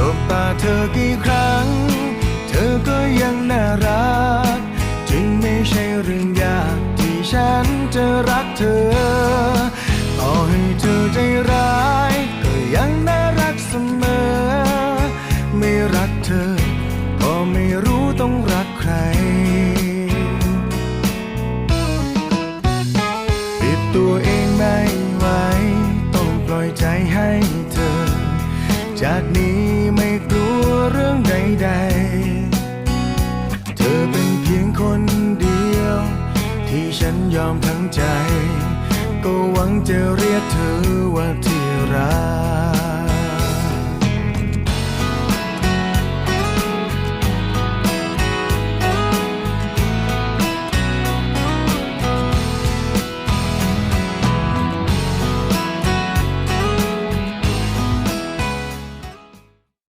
สบตาเธอกี่ครั้ง เธอก็ยังน่ารัก จึงไม่ใช่เรื่องยากที่ฉันจะรักเธอ ต่อให้เธอใจร้าย ก็ยังน่ารักเสมอ ไม่รักเธอ ก็ไม่รู้ต้องรักใคร ปิดตัวเองไม่ไหว ต้องปล่อยใจให้เธอ จากนี้ ที่ฉันยอมทั้งใจ ก็หวังจะเรียกเธอว่าที่รัก